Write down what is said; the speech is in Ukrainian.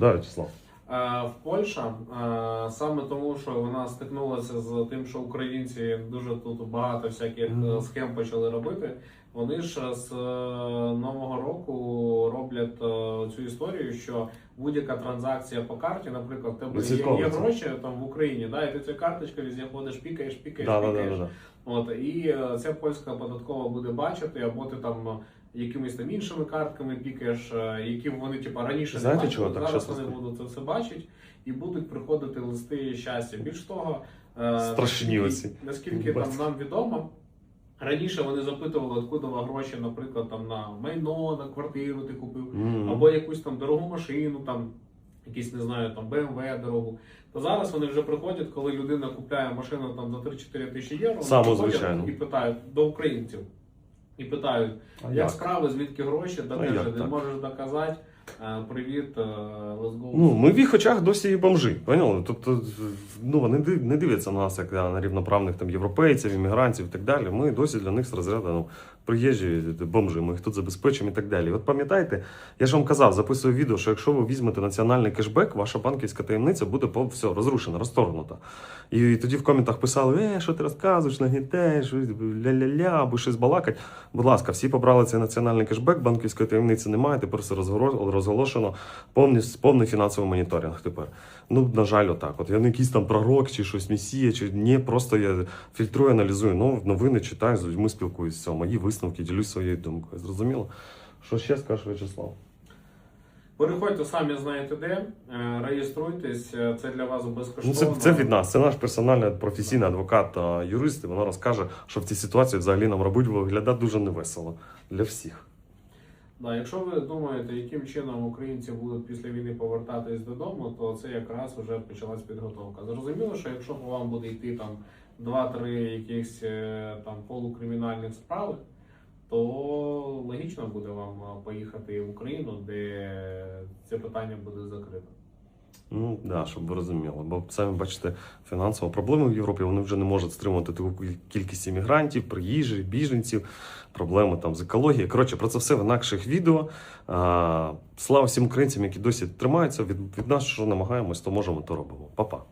Да, Вячеслав. Е, В Польща е, саме тому, що вона стикнулася з тим, що українці дуже тут багато всяких е, схем почали робити. Вони ж з нового року роблять цю історію, що будь-яка транзакція по карті, наприклад, тебе є, є гроші там в Україні, да, і ти цю карточку ходиш, пікаєш, пікаєш, Да, да, да, пікаєш. да, да. От і е, ця польська податкова буде бачити, або ти там якимись там іншими картками пікаєш, е, які вони типа раніше Знаєте, не бачили, чого так зараз вони будуть це все бачити і будуть приходити листи щастя. Більш того, е, Страшні наскільки- оці. наскільки там нам відомо. Раніше вони запитували, откуда гроші, наприклад, там на майно, на квартиру ти купив, Мгм. або якусь там дорогу машину, там якісь не знаю, там BMW дорогу. То зараз вони вже приходять, коли людина купляє машину там за 3-4 тисячі євро, вони Саму приходять звичайну. і питають до українців. І питають, А як, як? справи, звідки гроші, докажи, так? можеш доказати. Е, Привіт, е, let's go. Ну, ми в їх очах досі бомжи. Поняли? Тобто, ну вони не дивляться на нас як на рівноправних там європейців, іммігрантів і так далі. Ми досі для них з розряду ну, приїжджі бомжи, ми їх тут забезпечимо і так далі. От пам'ятаєте, я ж вам казав, записую відео, що якщо ви візьмете національний кешбек, ваша банківська таємниця буде по все розрушена, розторгнута. І тоді в коментах писали: е, що ти розказуєш, нагнітаєш, ля-ля-ля, або щось балакать. Будь ласка, всі побрали цей національний кешбек, банківської таємниці немає. Тепер все розголошено повний, повний фінансовий моніторинг. Тепер ну на жаль, отак. От я не якийсь там пророк чи щось месія, чи ні, просто я фільтрую, аналізую. Ну новини читаю з людьми, спілкуюся. Мої висновки, ділюсь своєю думкою. Зрозуміло? Що ще скажеш, Вячеслав? Переходьте самі знаєте де, е, реєструйтесь, е, це для вас Ну, це, це від нас. Це наш персональний професійний адвокат юрист. І вона розкаже, що в цій ситуації взагалі нам робить виглядати дуже невесело для всіх. Да, якщо ви думаєте, яким чином українці будуть після війни повертатись додому, то це якраз вже почалась підготовка. Зрозуміло, що якщо по вам буде йти там 2-3 якихось е, там полукримінальних справи, то логічно буде вам поїхати в Україну, де це питання буде закрито. Ну да, щоб ви розуміли. Бо самі бачите, фінансова проблема в Європі. Вони вже не можуть стримувати таку кількість іммігрантів, приїжджих, біженців, проблеми там з екологією. Коротше, про це все в інакших відео. Слава всім українцям, які досі тримаються. Від, від нас, що намагаємось, то можемо, то робимо. Па-па.